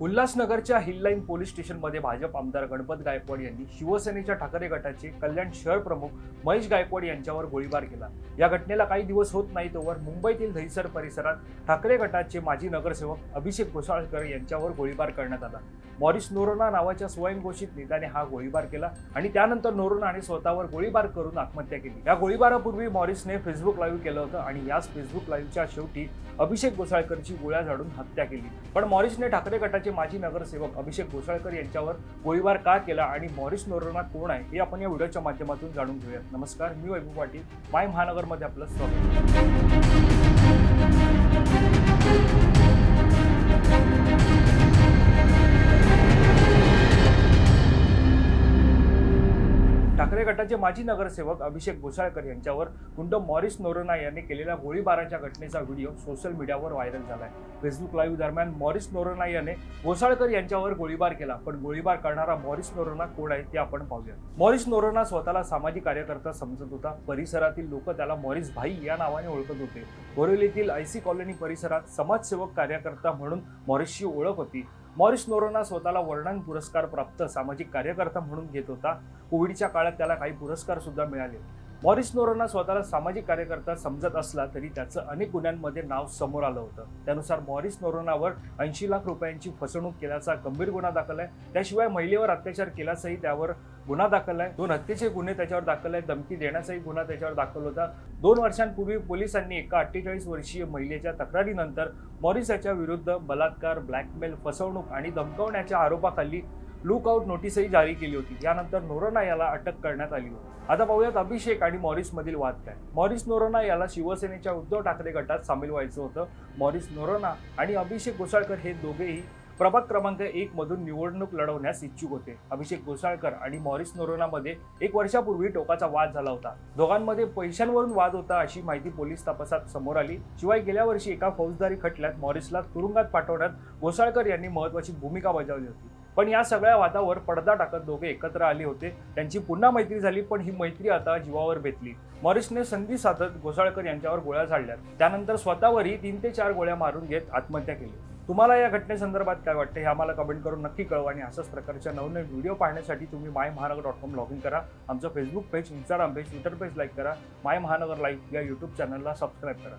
उल्हासनगरच्या हिललाईन पोलीस स्टेशनमध्ये भाजप आमदार गणपत गायकवाड यांनी शिवसेनेच्या ठाकरे गटाचे कल्याण शहर प्रमुख महेश गायकवाड यांच्यावर गोळीबार केला. या घटनेला काही दिवस होत नाही तोवर मुंबईतील दहिसर परिसरात ठाकरे गटाचे माजी नगरसेवक अभिषेक घोसाळकर यांच्यावर गोळीबार करण्यात आला. मॉरिस नोरोना नावाच्या स्वयंघोषित नेत्याने हा गोळीबार केला आणि त्यानंतर नोरोनाने स्वतःवर गोळीबार करून आत्महत्या केली. या गोळीबारापूर्वी मॉरिसने फेसबुक लाईव्ह केलं होतं आणि याच फेसबुक लाईव्हच्या शेवटी अभिषेक घोसाळकरची गोळ्या झाडून हत्या केली. पण मॉरिसने ठाकरे गटाचे माजी नगरसेवक अभिषेक घोसाळकर यांच्यावर गोळीबार का केला आणि मॉरिस नोरोना कोण आहे हे आपण या व्हिडिओच्या माध्यमातून जाणून घेऊयात. नमस्कार मी वैभव पाटील माय महानगरमध्ये आपलं स्वागत. ठाकरे गटाचे माजी नगरसेवक अभिषेक घोसाळकर यांच्यावर गुंड मॉरिस नोरोना यांनी केलेल्या गोळीबाराच्या घटनेचा व्हिडिओ सोशल मीडियावर व्हायरल झालाय. फेसबुक लाईव्ह दरम्यान मॉरिस नोरोना याने घोसाळकर यांच्यावर गोळीबार केला पण गोळीबार करणारा मॉरिस नोरोना कोण आहे ते आपण पाहूया. मॉरिस नोरोना स्वतःला सामाजिक कार्यकर्ता समजत होता. परिसरातील लोक त्याला मॉरिस भाई या नावाने ओळखत होते. बोरिवलीतील आयसी कॉलनी परिसरात समाजसेवक कार्यकर्ता म्हणून मॉरिसची ओळख होती. मॉरिस नोरोना स्वतःला वर्णन पुरस्कार प्राप्त सामाजिक कार्यकर्ता म्हणून घेत होता. कोविडच्या काळात त्याला काही पुरस्कार सुद्धा मिळाले. मॉरिस नोरोना स्वतःला सामाजिक कार्यकर्ता समजत असला तरी त्याचं अनेक गुन्ह्यांमध्ये नाव समोर आलं होतं. त्यानुसार मॉरिस नोरोनावर ऐंशी लाख रुपयांची फसवणूक केल्याचा गंभीर गुन्हा दाखल आहे. त्याशिवाय महिलेवर अत्याचार केल्याचाही त्यावर गुन्हा दाखल आहे. दोन हत्येचे गुन्हे त्याच्यावर दाखल आहे धमकी देण्याचाही गुन्हा त्याच्यावर दाखल होता. दोन वर्षांपूर्वी पोलिसांनी एका अठ्ठेचाळीस वर्षीय महिलेच्या तक्रारीनंतर मॉरिस याच्या विरुद्ध बलात्कार ब्लॅकमेल फसवणूक आणि धमकावण्याच्या आरोपाखाली लुकआउट नोटीसही जारी केली होती. यानंतर नोरोना याला अटक करण्यात आली होती. आता पाहूयात अभिषेक आणि मॉरिस मधील वाद काय? मॉरिस नोरोना याला शिवसेनेच्या उद्धव ठाकरे गटात सामील व्हायचं होतं. मॉरिस नोरोना आणि अभिषेक घोसाळकर हे दोघेही प्रभाग क्रमांक एक मधून निवडणूक लढवण्यास इच्छुक होते. अभिषेक घोसाळकर आणि मॉरिस नोरोनामध्ये एक वर्षापूर्वी टोकाचा वाद झाला होता. दोघांमध्ये पैशांवरून वाद होता अशी माहिती पोलीस तपासात समोर आली. शिवाय गेल्या वर्षी एका फौजदारी खटल्यात मॉरिसला तुरुंगात पाठवण्यात घोसाळकर यांनी महत्वाची भूमिका बजावली होती. पण या सगळ्या वादावर पडदा टाकत दोघे एकत्र आले होते. त्यांची पुन्हा मैत्री झाली पण ही मैत्री आता जीवावर बेतली. मॉरिसने संधी साधत घोसाळकर यांच्यावर गोळ्या झाडल्या त्यानंतर स्वतःवरही तीन ते चार गोळ्या मारून घेत आत्महत्या केली. तुम्हाला या घटनेसंदर्भात काय वाटतं हे आम्हाला कमेंट करून नक्की कळवा आणि अशाच प्रकारच्या नवनवीन व्हिडिओ पाहण्यासाठी तुम्ही माय महानगर डॉट कॉम लॉग इन करा. आमचं Facebook page Instagram page Twitter page like करा. माय महानगर लाईक या यूट्यूब चॅनलला सबस्क्राईब करा.